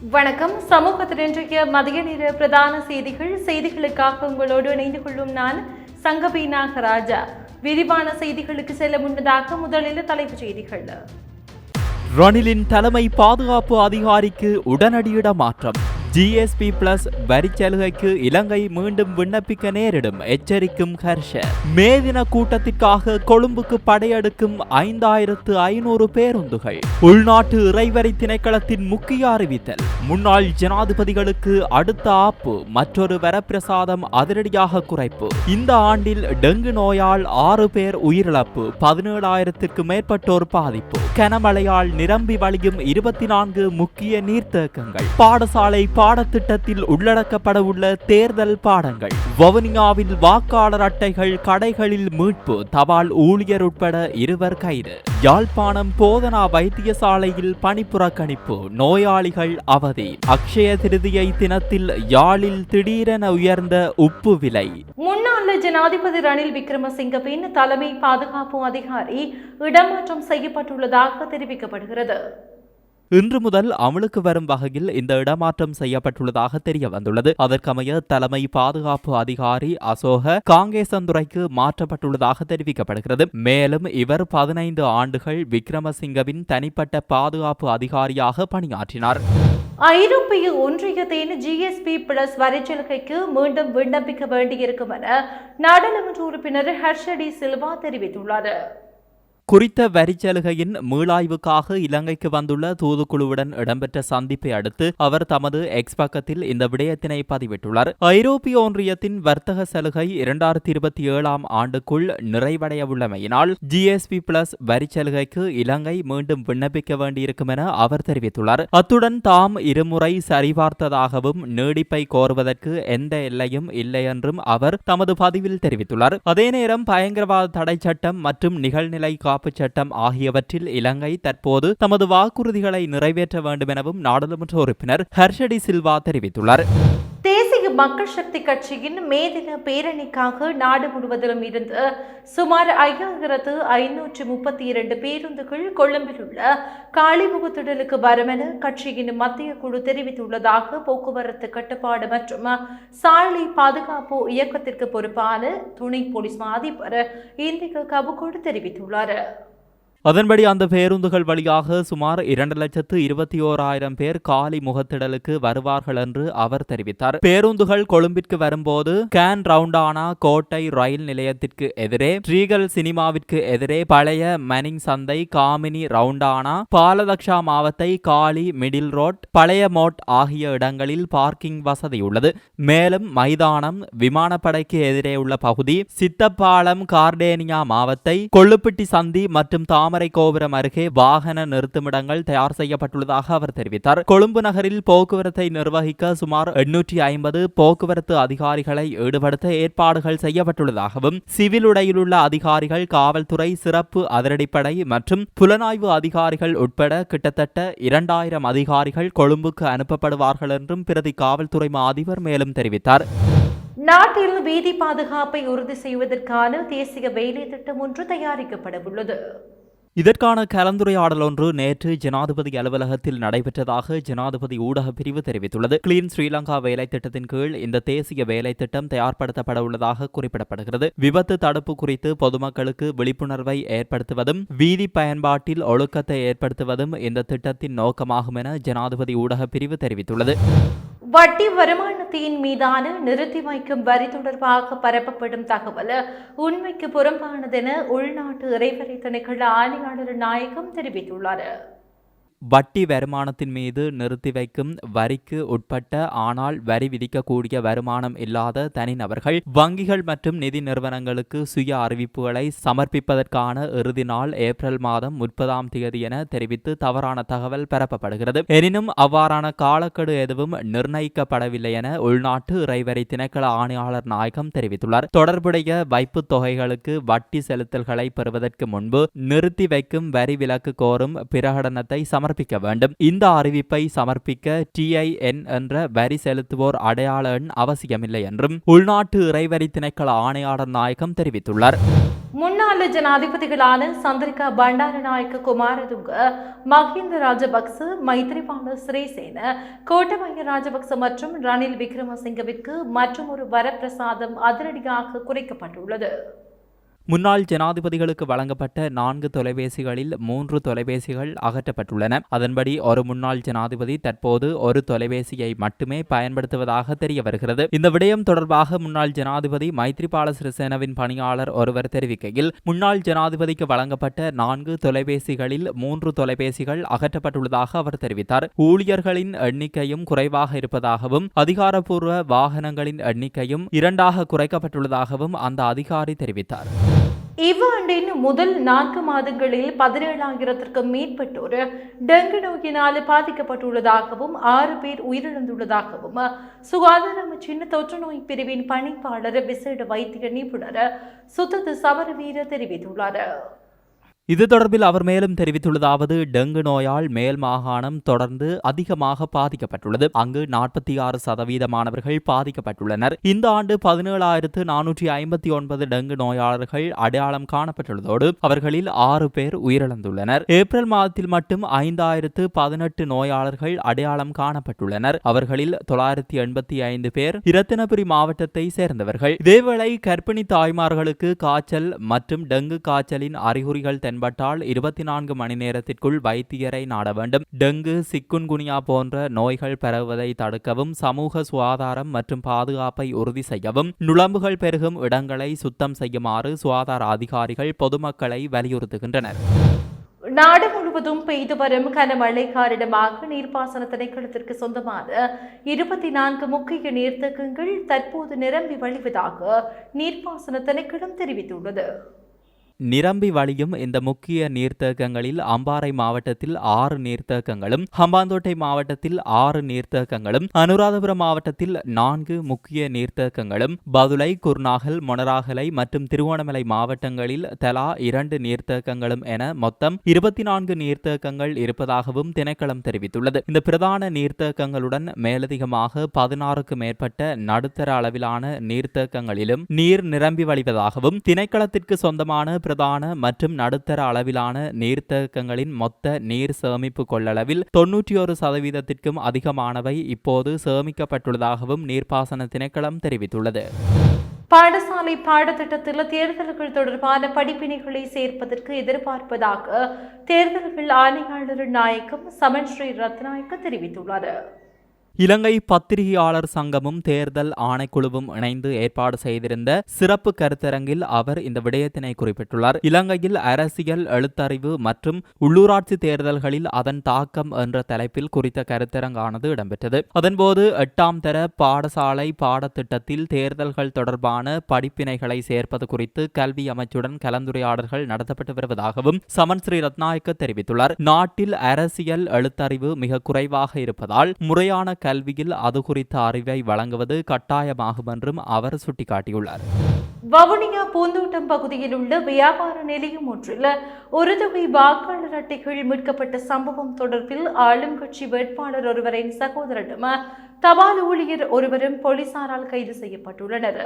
வணக்கம். சமூகத்தில் இன்றைய மதிய நேர பிரதான செய்திகள். செய்திகளுக்காக உங்களோடு இணைந்து கொள்ளும் நான் சங்கபி நாகராஜா. விரிவான செய்திகளுக்கு செல்ல முன்னதாக முதலில் தலைப்புச் செய்திகள். ரணிலின் தலைமை பாதுகாப்பு அதிகாரிக்கு உடனடி இடமாற்றம் ஜிஎஸ்பி பிளஸ் வரிச்சலுகைக்கு இலங்கை மீண்டும் விண்ணப்பிக்க நேரிடும். எச்சரிக்கும் ஹர்ஷ. மே தின கூட்டத்திற்காக கொழும்புக்கு படையெடுக்கும் ஐந்தாயிரத்து ஐநூறு பேருந்துகள். உள்நாட்டு இறைவரி திணைக்களத்தின் முக்கிய அறிவித்தல். முன்னாள் ஜனாதிபதிகளுக்கு அடுத்த ஆப்பு மற்றொரு வரப்பிரசாதம் அதிரடியாக குறைப்பு. இந்த ஆண்டில் டெங்கு நோயால் ஆறு பேர் உயிரிழப்பு பதினேழாயிரத்திற்கு மேற்பட்டோர் பாதிப்பு. கனமழையால் நிரம்பி வழியும் இருபத்தி நான்கு முக்கிய நீர்த்தேக்கங்கள். பாடசாலை பாடத்திட்டத்தில் உள்ளடக்கப்பட உள்ள தேர்தல் பாடங்கள். வவுனியாவில் வாக்காளர் அட்டைகள் கடைகளில் மீட்பு தபால் ஊழியர் உட்பட இருவர் கைது. யாழ்ப்பாணம் போதனா வைத்தியசாலையில் பணிப்புறக்கணிப்பு நோயாளிகள் அவதி. அக்ஷய திருதியை தினத்தில் யாழில் திடீரென உயர்ந்த உப்பு விலை. முன்னாள் ஜனாதிபதி ரணில் விக்ரமசிங்கவின் தலைமை பாதுகாப்பு அதிகாரி இடமாற்றம் செய்யப்பட்டுள்ளதாக தெரிவிக்கப்படுகிறது. இன்று முதல் அமலுக்கு வரும் வகையில் இந்த இடமாற்றம் செய்யப்பட்டுள்ளதாக தெரிய வந்துள்ளது அதற்கமைய தலைமை பாதுகாப்பு அதிகாரி அசோக காங்கேசந்துறைக்கு மாற்றப்பட்டுள்ளதாக தெரிவிக்கப்படுகிறது. மேலும் இவர் பதினைந்து ஆண்டுகள் விக்ரமசிங்கவின் தனிப்பட்ட பாதுகாப்பு அதிகாரியாக பணியாற்றினார். ஐரோப்பிய ஒன்றியத்தின் ஜிஎஸ்பி பிளஸ் வரிச்சலுகைக்கு மீண்டும் விண்ணப்பிக்க வேண்டியிருக்கும் என நாடாளுமன்ற உறுப்பினர் ஹர்ஷடி சில்வா தெரிவித்துள்ளார். குறித்த வரிச்சலுகையின் மீளாய்வுக்காக இலங்கைக்கு வந்துள்ள தூதுக்குழுவுடன் இடம்பெற்ற சந்திப்பை அடுத்து அவர் தமது எக்ஸ் பக்கத்தில் இந்த விடயத்தினை பதிவிட்டுள்ளார். ஐரோப்பிய ஒன்றியத்தின் வர்த்தக சலுகை இரண்டாயிரத்தி இருபத்தி ஏழாம் ஆண்டுக்குள் நிறைவடைய உள்ளமையினால் ஜிஎஸ்பி பிளஸ் வரிச்சலுகைக்கு இலங்கை மீண்டும் விண்ணப்பிக்க வேண்டியிருக்கும் என அவர் தெரிவித்துள்ளார். அத்துடன் தாம் இருமுறை சரிபார்த்ததாகவும் நீடிப்பை கோருவதற்கு எந்த எல்லையும் இல்லை என்றும் அவர் தமது பதிவில் தெரிவித்துள்ளார். அதே நேரம் பயங்கரவாத தடை சட்டம் மற்றும் நிகழ்நிலை பாதுகாப்பு சட்டம் ஆகியவற்றில் இலங்கை தற்போது தமது வாக்குறுதிகளை நிறைவேற்ற வேண்டும் எனவும் நாடாளுமன்ற உறுப்பினர் ஹர்ஷடி சில்வா தெரிவித்துள்ளார். மக்கள் சக்தி கட்சியின் மேதின பேரணிக்காக நாடு முழுவதிலும் இருந்து சுமார் ஐயாயிரத்து ஐநூற்று முப்பத்தி இரண்டு பேருந்துகள் கொழும்பில் உள்ள காளிமுகத்திடலுக்கு வரும் என கட்சியின் மத்திய குழு தெரிவித்துள்ளதாக போக்குவரத்து கட்டுப்பாடு மற்றும் சாலை பாதுகாப்பு இயக்கத்திற்கு பொறுப்பான துணை போலீஸ் மா அதிபர் இந்திக கபுகோடு தெரிவித்துள்ளார். அதன்படி அந்த பேருந்துகள் வழியாக சுமார் இரண்டு லட்சத்து இருபத்தி ஓராயிரம் பேர் காலி முகத்திடலுக்கு வருவார்கள் என்று அவர் தெரிவித்தார். பேருந்துகள் கொழும்பிற்கு வரும்போது கேன் ரவுண்டானா கோட்டை ரயில் நிலையத்திற்கு எதிரே ஸ்ரீகல் சினிமாவிற்கு எதிரே பழைய மனிங் சந்தை காமினி ரவுண்டானா பாலதக்ஷா மாவத்தை காலி மிடில் ரோட் பழைய மோட் ஆகிய இடங்களில் பார்க்கிங் வசதி உள்ளது. மேலும் மைதானம் விமானப்படைக்கு எதிரே உள்ள பகுதி சித்தப்பாலம் கார்டேனியா மாவத்தை கொள்ளுப்பிட்டி சந்தி மற்றும் தாமரை கோபுரம் அருகே வாகன நிறுத்துமிடங்கள் தயார் செய்யப்பட்டுள்ளதாக அவர் தெரிவித்தார். கொழும்பு நகரில் போக்குவரத்தை நிர்வகிக்க சுமார் எண்ணூற்றி ஐம்பது போக்குவரத்து அதிகாரிகளை ஈடுபடுத்த ஏற்பாடுகள் செய்யப்பட்டுள்ளதாகவும் சிவில் உடையிலுள்ள அதிகாரிகள் காவல்துறை சிறப்பு அதிரடிப்படை மற்றும் புலனாய்வு அதிகாரிகள் உட்பட கிட்டத்தட்ட இரண்டாயிரம் அதிகாரிகள் கொழும்புக்கு அனுப்பப்படுவார்கள் என்றும் பிரதி காவல்துறை அதிபர் மேலும் தெரிவித்தார். நாட்டில் வீதி பாதுகாப்பை உறுதி செய்வதற்கான தேசிய வேலை திட்டம் ஒன்று தயாரிக்கப்பட உள்ளது இதற்கான கலந்துரையாடல் ஒன்று நேற்று ஜனாதிபதி அலுவலகத்தில் நடைபெற்றதாக ஜனாதிபதி ஊடக பிரிவு தெரிவித்துள்ளது. கிளீன் ஸ்ரீலங்கா வேலை திட்டத்தின் கீழ் இந்த தேசிய வேலை திட்டம் தயார்படுத்தப்பட உள்ளதாக குறிப்பிடப்படுகிறது. விபத்து தடுப்பு குறித்து பொதுமக்களுக்கு விழிப்புணர்வை ஏற்படுத்துவதும் வீதி பயன்பாட்டில் ஒழுக்கத்தை ஏற்படுத்துவதும் இந்த திட்டத்தின் நோக்கமாகும் என ஜனாதிபதி ஊடக பிரிவு தெரிவித்துள்ளது. வட்டி வருமானத்தின் மீதான நிறுத்தி வைக்கும் வரி தொடர்பாக பரப்பப்படும் தகவல் உண்மைக்கு புறம்பானதென உள்நாட்டு இறைவரை திணைக்கள ஆணையாளர் நாயகம் தெரிவித்துள்ளார். வட்டி வருமானத்தின் மீது நிறுத்தி வைக்கும் வரிக்கு உட்பட்ட ஆனால் வரி விதிக்கக்கூடிய வருமானம் இல்லாத தனிநபர்கள் வங்கிகள் மற்றும் நிதி நிறுவனங்களுக்கு சுய அறிவிப்புகளை சமர்ப்பிப்பதற்கான இறுதி நாள் ஏப்ரல் மாதம் முப்பதாம் தேதி என தெரிவித்து தவறான தகவல் பரப்பப்படுகிறது. எனினும் அவ்வாறான காலக்கெடு எதுவும் நிர்ணயிக்கப்படவில்லை என உள்நாட்டு இறைவரி திணைக்கள ஆணையாளர் நாயகம் தெரிவித்துள்ளார். தொடர்புடைய வைப்புத் தொகைகளுக்கு வட்டி செலுத்தல்களை பெறுவதற்கு முன்பு நிறுத்தி வைக்கும் வரி விலக்கு கோரும் பிரகடனத்தை சமர் சமர்ப்பிக்க வேண்டும். இந்த அறிவிப்பை சமர்ப்பிக்க டிஐஎன் என்ற வரி செலுத்துவோர் அடையாள எண் அவசியமில்லை என்றும் உள்நாட்டு இறைவரி திணைக்கள ஆணையாளர் நாயகம் தெரிவித்துள்ளார். முன்னாள் ஜனாதிபதிகளான சந்திரிகா பண்டாரநாயக்க குமாரதுங்க மஹிந்த ராஜபக்ச மைத்ரிபால சிறிசேன கோட்டபய ராஜபக்ச மற்றும் ரணில் விக்ரமசிங்கவிற்கு மற்றொரு வரப்பிரசாதம் அதிரடியாக குறைக்கப்பட்டுள்ளது. முன்னாள் ஜனாதிபதிகளுக்கு வழங்கப்பட்ட நான்கு தொலைபேசிகளில் மூன்று தொலைபேசிகள் அகற்றப்பட்டுள்ளன. அதன்படி ஒரு முன்னாள் ஜனாதிபதி தற்போது ஒரு தொலைபேசியை மட்டுமே பயன்படுத்துவதாக தெரிய வருகிறது. இந்த விடயம் தொடர்பாக முன்னாள் ஜனாதிபதி மைத்ரிபால சிறிசேனவின் பணியாளர் ஒருவர் தெரிவிக்கையில் முன்னாள் ஜனாதிபதிக்கு வழங்கப்பட்ட நான்கு தொலைபேசிகளில் மூன்று தொலைபேசிகள் அகற்றப்பட்டுள்ளதாக அவர் தெரிவித்தார். ஊழியர்களின் எண்ணிக்கையும் குறைவாக இருப்பதாகவும் அதிகாரப்பூர்வ வாகனங்களின் எண்ணிக்கையும் இரண்டாக குறைக்கப்பட்டுள்ளதாகவும் அந்த அதிகாரி தெரிவித்தார். இவ்வாண்டின் முதல் நான்கு மாதங்களில் பதினேழாயிரத்திற்கும் மேற்பட்டோர் டெங்கு நோயினால் பாதிக்கப்பட்டுள்ளதாகவும் ஆறு பேர் உயிரிழந்துள்ளதாகவும் சுகாதார அமைச்சின் தொற்று நோய் பிரிவின் பணிப்பாளர் விசேட வைத்திய நிபுணர் சுத்தத்து சவரவீர தெரிவித்துள்ளார். இது தொடர்பில் அவர் மேலும் தெரிவித்துள்ளதாவது டெங்கு நோயால் மேல் மாகாணம் தொடர்ந்து அதிகமாக பாதிக்கப்பட்டுள்ளது. அங்கு நாற்பத்தி ஆறு சதவீதமானவர்கள் பாதிக்கப்பட்டுள்ளனர். இந்த ஆண்டு பதினேழாயிரத்து நானூற்றி ஐம்பத்தி ஒன்பது டெங்கு நோயாளர்கள் அடையாளம் காணப்பட்டுள்ளதோடு அவர்களில் ஆறு பேர் உயிரிழந்துள்ளனர். ஏப்ரல் மாதத்தில் மட்டும் ஐந்தாயிரத்து பதினெட்டு நோயாளர்கள் அடையாளம் காணப்பட்டுள்ளனர். அவர்களில் தொள்ளாயிரத்தி எண்பத்தி ஐந்து பேர் இரத்தினபுரி மாவட்டத்தை சேர்ந்தவர்கள். இதேவேளை கர்ப்பிணி தாய்மார்களுக்கு காய்ச்சல் மற்றும் டெங்கு காய்ச்சலின் அறிகுறிகள் தென் தென்பட்டால் இருபத்தி நான்கு மணி நேரத்திற்குள் வைத்தியரை நாட வேண்டும். டெங்கு சிக்குன்குனியா போன்ற நோய்கள் பரவுவதை தடுக்கவும் சமூக சுகாதாரம் மற்றும் பாதுகாப்பை உறுதி செய்யவும் நுழம்புகள் பெருகும் இடங்களை சுத்தம் செய்யுமாறு சுகாதார அதிகாரிகள் பொதுமக்களை வலியுறுத்துகின்றனர். நாடு முழுவதும் பெய்து வரும் கனமழை காரணமாக நீர்ப்பாசன திணைக்களத்திற்கு சொந்தமான இருபத்தி நான்கு முக்கிய நீர்த்தேக்கங்கள் தற்போது நிரம்பி வழிவதாக நீர்ப்பாசன திணைக்களம் தெரிவித்துள்ளது. நிரம்பி வழியும் இந்த முக்கிய நீர்த்தேக்கங்களில் அம்பாறை மாவட்டத்தில் ஆறு நீர்த்தேக்கங்களும் ஹம்பாந்தோட்டை மாவட்டத்தில் ஆறு நீர்த்தேக்கங்களும் அனுராதபுரம் மாவட்டத்தில் நான்கு முக்கிய நீர்த்தேக்கங்களும் பதுளை குர்நாகல் மொனராகலை மற்றும் திருவோணமலை மாவட்டங்களில் தலா இரண்டு நீர்த்தேக்கங்களும் என மொத்தம் இருபத்தி நான்கு நீர்த்தேக்கங்கள் இருப்பதாகவும் திணைக்களம் தெரிவித்துள்ளது. இந்த பிரதான நீர்த்தேக்கங்களுடன் மேலதிகமாக பதினாறுக்கு மேற்பட்ட நடுத்தர அளவிலான நீர்த்தேக்கங்களிலும் நீர் நிரம்பி வழிவதாகவும் திணைக்களத்திற்கு சொந்தமான பிரதான மற்றும் நடுத்தர அளவிலான நீர்த்தேக்கங்களின் மொத்த நீர் சேமிப்பு கொள்ளளவில் தொன்னூற்றி ஒரு சதவீதத்திற்கும் அதிகமானவை இப்போது சேமிக்கப்பட்டுள்ளதாகவும் நீர்ப்பாசன திணைக்களம் தெரிவித்துள்ளது. பாடசாலை பாடத்திட்டத்தில் தேர்தல்கள் தொடர்பான படிப்பினைகளை சேர்ப்பதற்கு எதிர்பார்ப்பதாக தேர்தல்கள் ஆணையாளர் நாயக்கம் சமன் ஸ்ரீ ரத்நாயக்க தெரிவித்துள்ளார். இலங்கை பத்திரிகையாளர் சங்கமும் தேர்தல் ஆணைக்குழுவும் இணைந்து ஏற்பாடு செய்திருந்த சிறப்பு கருத்தரங்கில் அவர் இந்த விடயத்தினை குறிப்பிட்டுள்ளார். இலங்கையில் அரசியல் எழுத்தறிவு மற்றும் உள்ளூராட்சி தேர்தல்களில் அதன் தாக்கம் என்ற தலைப்பில் குறித்த கருத்தரங்கானது இடம்பெற்றது. அதன்போது எட்டாம் தர பாடசாலை பாடத்திட்டத்தில் தேர்தல்கள் தொடர்பான படிப்பினைகளை சேர்ப்பது குறித்து கல்வி அமைச்சுடன் கலந்துரையாடல்கள் நடத்தப்பட்டு வருவதாகவும் சமன் ஸ்ரீ ரத்நாயக்க தெரிவித்துள்ளார். நாட்டில் அரசியல் எழுத்தறிவு மிக குறைவாக இருப்பதால் முறையான கல்வியில் அது குறித்த அறிவை வழங்குவது கட்டாயமாகும் என்றும் அவர் சுட்டிக்காட்டியுள்ளார். வவுனியா பூந்தோட்டம் பகுதியில் உள்ள வியாபார நிலையம் ஒன்றில் ஒரு தொகை வாக்காளர் அட்டைகள் மீட்கப்பட்ட சம்பவம் தொடர்பில் ஆளும் கட்சி வேட்பாளர் ஒருவரின் சகோதரனும் தபால் ஊழியர் ஒருவரும் போலீசாரால் கைது செய்யப்பட்டுள்ளனர்.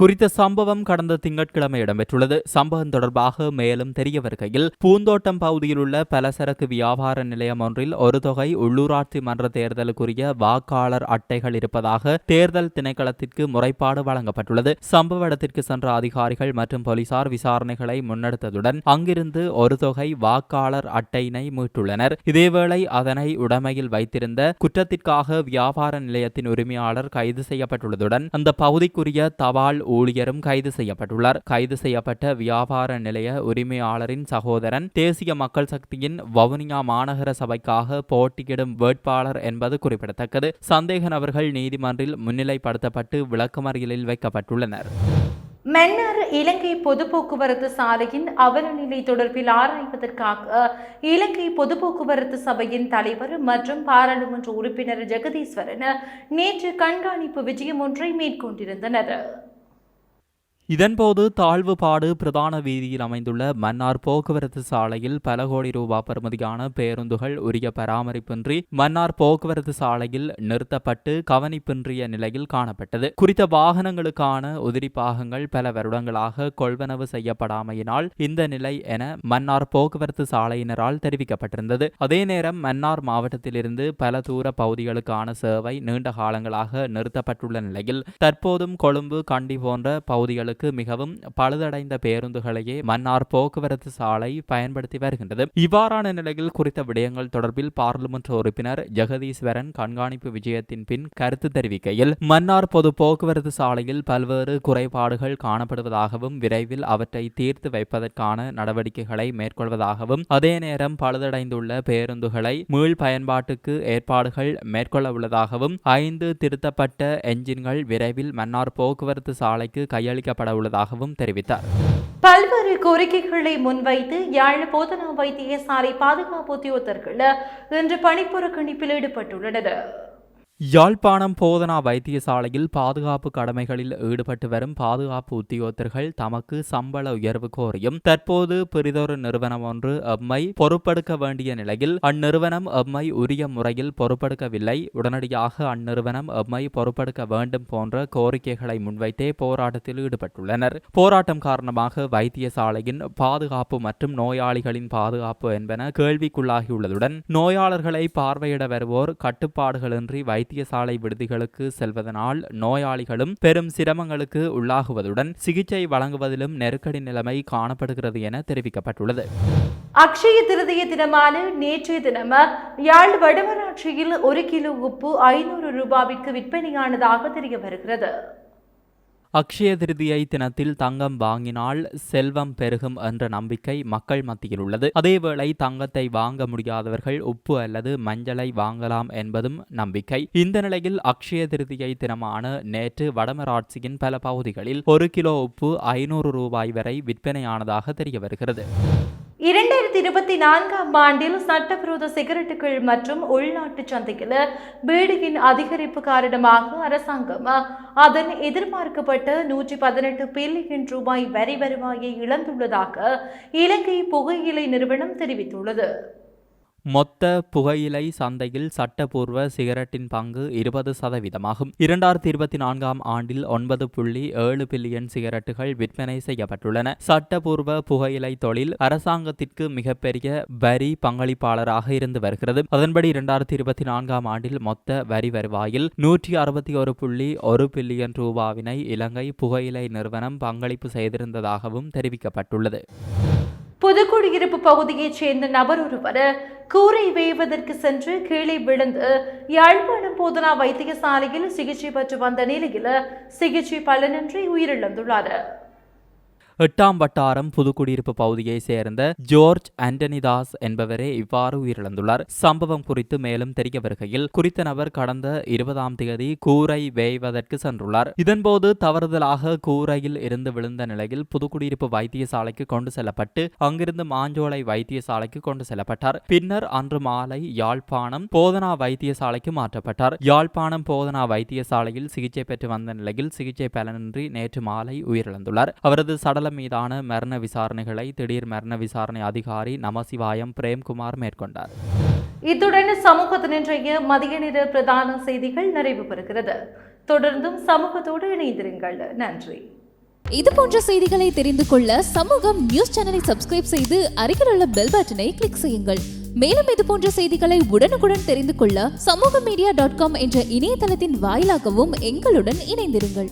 குறித்த சம்பவம் கடந்த திங்கட்கிழமை இடம்பெற்றுள்ளது. சம்பவம் தொடர்பாக மேலும் தெரிய வருகையில் பூந்தோட்டம் பகுதியில் உள்ள பலசரக்கு வியாபார நிலையம் ஒன்றில் ஒரு தொகை உள்ளூராட்சி மன்ற தேர்தலுக்குரிய வாக்காளர் அட்டைகள் இருப்பதாக தேர்தல் திணைக்களத்திற்கு முறைப்பாடு வழங்கப்பட்டுள்ளது. சம்பவ இடத்திற்கு சென்ற அதிகாரிகள் மற்றும் போலீசார் விசாரணைகளை முன்னெடுத்ததுடன் அங்கிருந்து ஒரு தொகை வாக்காளர் அட்டையினை மீட்டுள்ளனர். இதேவேளை அதனை உடைமையில் வைத்திருந்த குற்றத்திற்காக வியாபார நிலையத்தின் உரிமையாளர் கைது செய்யப்பட்டுள்ளதுடன் அந்த பகுதிக்குரிய தபால் ஊழியரும் கைது செய்யப்பட்டுள்ளார். கைது செய்யப்பட்ட வியாபார நிலைய உரிமையாளரின் சகோதரன் தேசிய மக்கள் சக்தியின் வவுனியா மாநகர சபைக்காக போட்டியிடும் வேட்பாளர் என்பது குறிப்பிடத்தக்கது. சந்தேக நபர்கள் நீதிமன்றில் முன்னிலைப்படுத்தப்பட்டு விளக்கமறியலில் வைக்கப்பட்டுள்ளனர். மன்னர் இலங்கை பொது போக்குவரத்து சாலையின் அவலநிலை தொடர்பில் ஆராய்வதற்காக இலங்கை பொது போக்குவரத்து சபையின் தலைவர் மற்றும் பாராளுமன்ற உறுப்பினர் ஜெகதீஸ்வரன் நேற்று கண்காணிப்பு விஜயம் ஒன்றை மேற்கொண்டிருந்தனர். இதன்போது தாழ்வுபாடு பிரதான வீதியில் அமைந்துள்ள மன்னார் போக்குவரத்து சாலையில் பல கோடி ரூபாய் பெறுமதியான பேருந்துகள் உரிய பராமரிப்பின்றி மன்னார் போக்குவரத்து சாலையில் நிறுத்தப்பட்டு கவனிப்பின்றிய நிலையில் காணப்பட்டது. குறித்த வாகனங்களுக்கான உதிரி பாகங்கள் பல வருடங்களாக கொள்வனவு செய்யப்படாமையினால் இந்த நிலை என மன்னார் போக்குவரத்து சாலையினரால் தெரிவிக்கப்பட்டிருந்தது. அதே நேரம் மன்னார் மாவட்டத்திலிருந்து பல தூர பகுதிகளுக்கான சேவை நீண்ட காலங்களாக நிறுத்தப்பட்டுள்ள நிலையில் தற்போதும் கொழும்பு கண்டி போன்ற பகுதிகளுக்கு மிகவும் பழுதடைந்த பேருந்துகளையே மன்னார் போக்குவரத்து சாலை பயன்படுத்தி வருகின்றது. இவ்வாறான நிலையில் குறித்த விடயங்கள் தொடர்பில் பாராளுமன்ற உறுப்பினர் ஜெகதீஸ்வரன் கண்காணிப்பு விஜயத்தின் பின் கருத்து தெரிவிக்கையில் மன்னார் பொது போக்குவரத்து சாலையில் பல்வேறு குறைபாடுகள் காணப்படுவதாகவும் விரைவில் அவற்றை தீர்த்து வைப்பதற்கான நடவடிக்கைகளை மேற்கொள்வதாகவும் அதே நேரம் பழுதடைந்துள்ள பேருந்துகளை மீள் பயன்பாட்டுக்கு ஏற்பாடுகள் மேற்கொள்ள உள்ளதாகவும் ஐந்து திருத்தப்பட்ட என்ஜின்கள் விரைவில் மன்னார் போக்குவரத்து சாலைக்கு கையளிக்கப்பட உள்ளதாகவும் தெரிவித்தார். பல்வேறு கோரிக்கைகளை முன்வைத்து யாழ் போதனா வைத்தியசாலை பாதுகாப்பு உத்தியோகத்தர்கள் இன்று பணிப்புறக்கணிப்பில் ஈடுபட்டுள்ளனர். யாழ்ப்பாணம் போதனா வைத்தியசாலையில் பாதுகாப்பு கடமைகளில் ஈடுபட்டு வரும் பாதுகாப்பு உத்தியோகத்தர்கள் தமக்கு சம்பள உயர்வு கோரியும் தற்போது பெரிதொரு நிறுவனம் ஒன்று எம்மை பொறுப்பெடுக்க வேண்டிய நிலையில் அந்நிறுவனம் எம்மை உரிய முறையில் பொறுப்பெடுக்கவில்லை. உடனடியாக அந்நிறுவனம் எம்மை பொறுப்பெடுக்க வேண்டும் போன்ற கோரிக்கைகளை முன்வைத்தே போராட்டத்தில் ஈடுபட்டுள்ளனர். போராட்டம் காரணமாக வைத்தியசாலையின் பாதுகாப்பு மற்றும் நோயாளிகளின் பாதுகாப்பு என்பன கேள்விக்குள்ளாகியுள்ளதுடன் நோயாளர்களை பார்வையிட வருவோர் கட்டுப்பாடுகளின்றி வைத்தியசாலை விடுதிகளுக்கு செல்வதனால் நோயாளிகளும் பெரும் சிரமங்களுக்கு உள்ளாகுவதுடன் சிகிச்சை வழங்குவதிலும் நெருக்கடி நிலைமை காணப்படுகிறது என தெரிவிக்கப்பட்டுள்ளது. அக்ஷய திருதிய தினமான நேற்றைய தினம யாழ் வடமராட்சியில் ஒரு கிலோ உப்பு ஐநூறு ரூபாவிற்கு விற்பனையானதாக தெரிய வருகிறது அக்ஷய திருதியை தினத்தில் தங்கம் வாங்கினால் செல்வம் பெருகும் என்ற நம்பிக்கை மக்கள் மத்தியில் உள்ளது. அதேவேளை தங்கத்தை வாங்க முடியாதவர்கள் உப்பு அல்லது மஞ்சளை வாங்கலாம் என்பதும் நம்பிக்கை. இந்த நிலையில் அக்ஷய திருதியை தினமான நேற்று வடமராட்சியின் பல பகுதிகளில் ஒரு கிலோ உப்பு ஐநூறு ரூபாய் வரை விற்பனையானதாக தெரிய வருகிறது. இரண்டாயிரத்தி இருபத்தி நான்காம் ஆண்டில் சட்டவிரோத சிகரெட்டுகள் மற்றும் உள்நாட்டு சந்தையில் பீடியின் அதிகரிப்பு காரணமாக அரசாங்கம் அதன் எதிர்பார்க்கப்பட்ட நூற்றி பதினெட்டு பில்லியன் ரூபாய் வரி வருவாயை இழந்துள்ளதாக இலங்கை புகையிலை நிறுவனம் தெரிவித்துள்ளது. மொத்த புகையிலை சந்தையில் சட்டப்பூர்வ சிகரெட்டின் பங்கு இருபது சதவீதமாகும். இரண்டாயிரத்தி இருபத்தி நான்காம் ஆண்டில் ஒன்பது புள்ளி ஏழு பில்லியன் சிகரெட்டுகள் விற்பனை செய்யப்பட்டுள்ளன. சட்டப்பூர்வ புகையிலை தொழில் அரசாங்கத்திற்கு மிகப்பெரிய வரி பங்களிப்பாளராக இருந்து வருகிறது. அதன்படி இரண்டாயிரத்தி இருபத்தி நான்காம் ஆண்டில் மொத்த வரி வருவாயில் நூற்றி அறுபத்தி ஒரு புள்ளி ஒரு பில்லியன் ரூபாவினை இலங்கை புகையிலை நிறுவனம் பங்களிப்பு செய்திருந்ததாகவும் தெரிவிக்கப்பட்டுள்ளது. புதுக்குடியிருப்பு பகுதியைச் சேர்ந்த நபர் ஒருவர் கூரை வேய்வதற்கு சென்று கீழே விழுந்து யாழ்ப்பாணம் போதனா வைத்தியசாலையில் சிகிச்சை பெற்று வந்த நிலையில் சிகிச்சை பலனின்றி உயிரிழந்துள்ளார். எட்டாம் வட்டாரம் புதுக்குடியிருப்பு பகுதியைச் சேர்ந்த ஜோர்ஜ் ஆண்டனிதாஸ் என்பவரே இவ்வாறு உயிரிழந்துள்ளார். சம்பவம் குறித்து மேலும் தெரிய வருகையில் குறித்த நபர் கடந்த இருபதாம் தேதி கூரை வேய்வதற்கு சென்றுள்ளார். இதன்போது தவறுதலாக கூரையில் இருந்து விழுந்த நிலையில் புதுக்குடியிருப்பு வைத்தியசாலைக்கு கொண்டு செல்லப்பட்டு அங்கிருந்து மாஞ்சோலை வைத்தியசாலைக்கு கொண்டு செல்லப்பட்டார். பின்னர் அன்று மாலை யாழ்ப்பாணம் போதனா வைத்தியசாலைக்கு மாற்றப்பட்டார். யாழ்ப்பாணம் போதனா வைத்தியசாலையில் சிகிச்சை பெற்று வந்த நிலையில் சிகிச்சை பலனின்றி நேற்று மாலை உயிரிழந்துள்ளார். அவரது சடல சடலம் மீதான மரண விசாரணைகளை திடீர் மரண விசாரணை அதிகாரி நமசிவாயம் பிரேம்குமார் மேற்கொண்டார். இத்துடன் சமூகத்தின் இன்றைய மதிய நேர பிரதான செய்திகள் நிறைவு பெறுகிறது. தொடர்ந்தும் சமூகத்தோடு இணைந்திருங்கள். நன்றி. இது போன்ற செய்திகளை தெரிந்து கொள்ள சமூகம் நியூஸ் சேனலை சப்ஸ்கிரைப் செய்து அருகில் உள்ள பெல் பட்டனை கிளிக் செய்யுங்கள். மேலும் இது போன்ற செய்திகளை உடனுக்குடன் தெரிந்து கொள்ள சமூக மீடியா டாட் காம் என்ற இணையதளத்தின் வாயிலாகவும் எங்களுடன் இணைந்திருங்கள்.